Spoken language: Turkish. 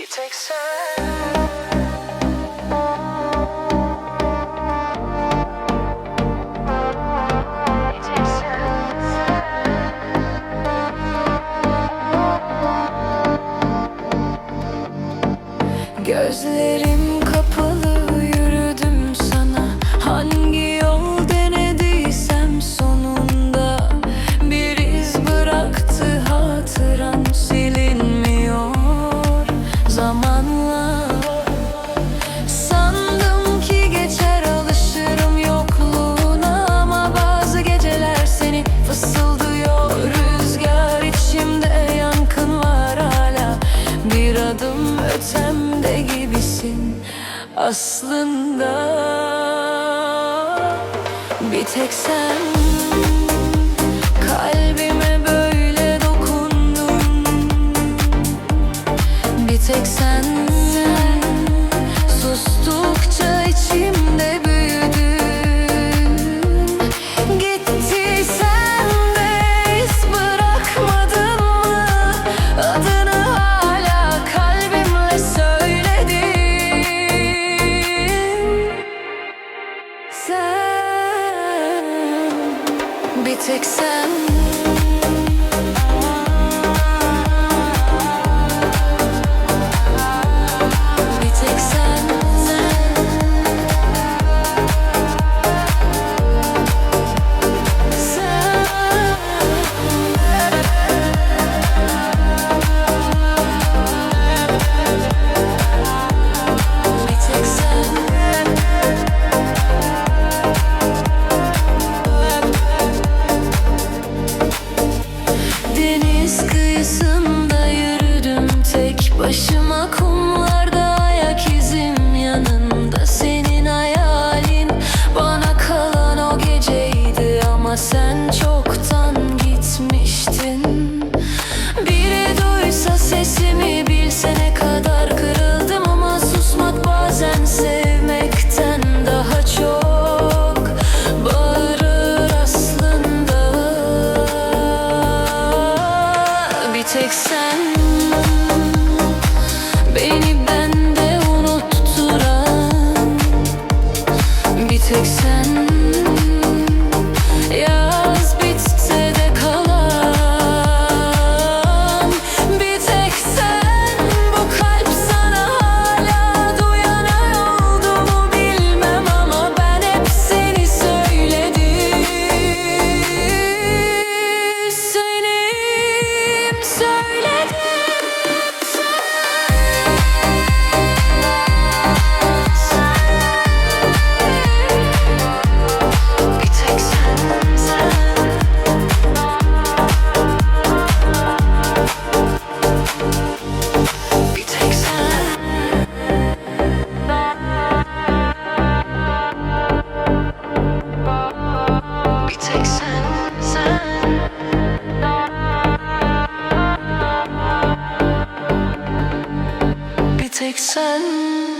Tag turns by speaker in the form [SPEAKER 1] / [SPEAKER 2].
[SPEAKER 1] Bir tek sen Gözlerim Anladım ötemde gibisin aslında. Bir tek sen kalbime böyle dokundun. Bir tek sen sustukça içim bir tek sen kıyısında yürüdüm tek başıma. Kumlarda ayak izim yanında. Senin hayalin bana kalan o geceydi. Ama sen çoktan Yeah. tek sen.